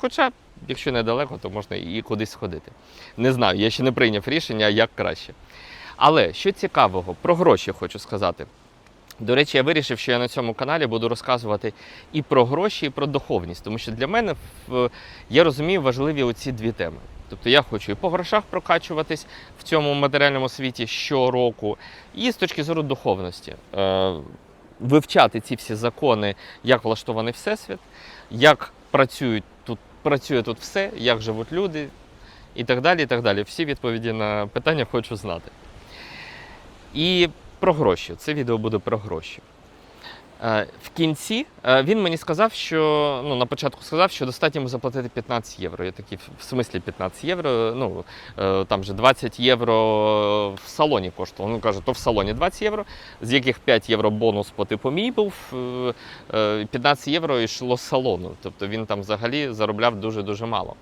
Хоча, якщо недалеко, то можна і кудись сходити. Не знаю, я ще не прийняв рішення, як краще. Але що цікавого, про гроші хочу сказати. До речі, я вирішив, що я на цьому каналі буду розказувати і про гроші, і про духовність, тому що для мене я розумію важливі оці дві теми. Тобто я хочу і по грошах прокачуватись в цьому матеріальному світі щороку, і з точки зору духовності. Е, вивчати ці всі закони, як влаштований всесвіт, як працюють тут, працює тут все, як живуть люди, і так далі. і так далі. Всі відповіді на питання хочу знати. І про гроші. Це відео буде про гроші. Е, В кінці е, він мені сказав, що ну, на початку сказав, що достатньо йому заплатити 15 євро. Я такий, в смислі 15 євро. Ну, е, там же 20 євро в салоні коштувало. Він каже, то в салоні 20 євро, з яких 5 євро бонус по типу мій був, е, е, 15 євро йшло з салону. Тобто він там взагалі заробляв дуже-дуже мало.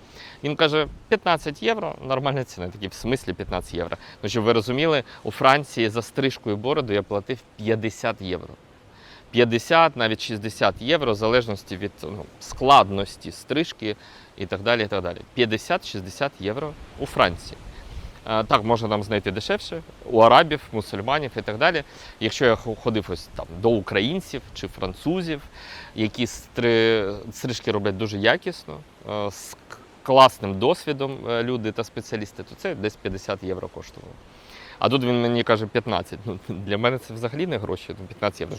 Він каже, 15 євро нормальна ціна. Такі в смислі 15 євро. Ну, щоб ви розуміли, у Франції за стрижку і бороду я платив 50 євро. 50, навіть 60 євро, в залежності від ну, складності стрижки і так далі. І так далі. 50-60 євро у Франції. Е, Так, можна там знайти дешевше, у арабів, мусульманів і так далі. Якщо я ходив ось там до українців чи французів, які стри... стрижки роблять дуже якісно, е, з класним досвідом е, люди та спеціалісти, то це десь 50 євро коштувало. А тут він мені каже 15. Ну, для мене це взагалі не гроші, ну, 15 євро.